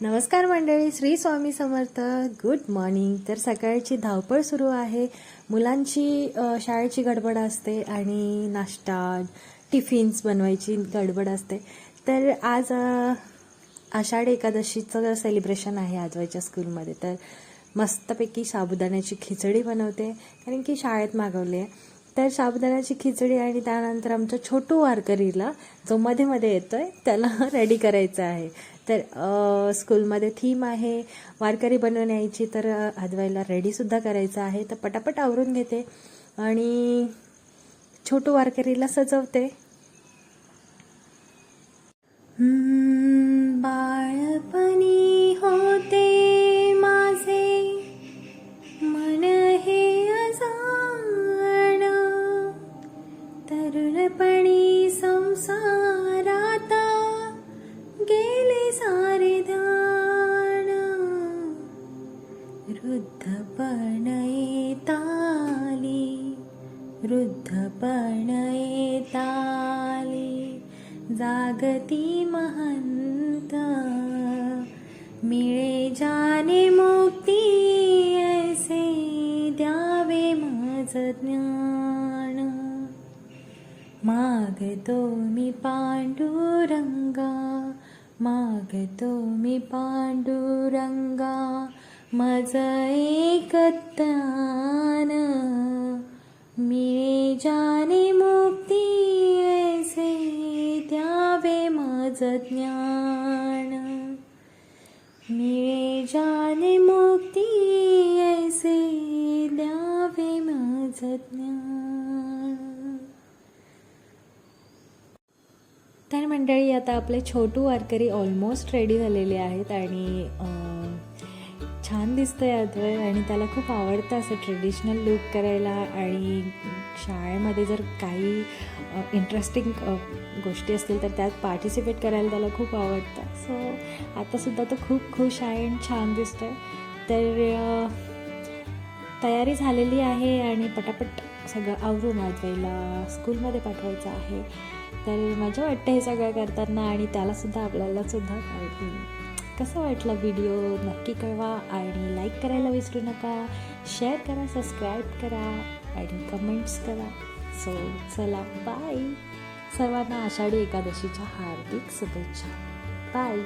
नमस्कार मंडळी Shri Swami Samarth. Good morning तर सकाळची धावपळ सुरू आहे. मुलांची शाळेची गडबड असते आणि नाश्ता टिफिन्स बनवायची गडबड असते. तर आज अ, आषाढ एकादशीचं सेलिब्रेशन आहे आजवायच्या स्कूलमध्ये तर मस्तपैकी साबुदाण्याची खिचडी बनवते कारण की शाळेत मागवली आहे. तर साबुदाण्याची खिचडी आणि त्यानंतर आमच्या छोटू वारकरीला जो मध्ये मध्ये येतोय त्याला रेडी करायचं आहे. तर स्कूलमध्ये थीम आहे वारकरी बनवून यायची तर हदवायला रेडीसुद्धा करायचं आहे. तर पटापट आवरून घेते. आणि छोटू वारकरीला सजवते. वृद्धपण येताली वृद्धपण येताली जागती महंत मिळे जाने मुक्ती ऐसे द्यावे माझ ज्ञान. मागतो मी पांडुरंगा मज एकत्यान मिळे जाने मुक्ती ऐसे द्यावे मज ज्ञान. मिळे जाने मुक्ती ऐसे द्यावे मज ज्ञान. तर मंडळी आता आपले छोटू वारकरी ऑलमोस्ट रेडी झालेले आहेत आणि छान दिसतंय अद्वय आणि त्याला खूप आवडतं असं ट्रेडिशनल लुक करायला. आणि शाळेमध्ये जर काही इंटरेस्टिंग गोष्टी असतील तर त्यात पार्टिसिपेट करायला त्याला खूप आवडतं. सो आतासुद्धा तो खूप खुश आहे आणि छान दिसतोय. तर तयारी झालेली आहे आणि पटापट सगळं आवरून अद्वैला स्कूलमध्ये पाठवायचं आहे. तर मजा वाटतं हे सगळं करताना आणि त्यालासुद्धा आपल्यालासुद्धा आणि कसं वाटलं व्हिडिओ नक्की कळवा आणि लाईक करायला विसरू नका. शेअर करा सबस्क्राईब करा आणि कमेंट्स करा. सो चला बाय सर्वांना आषाढी एकादशीच्या हार्दिक शुभेच्छा. बाय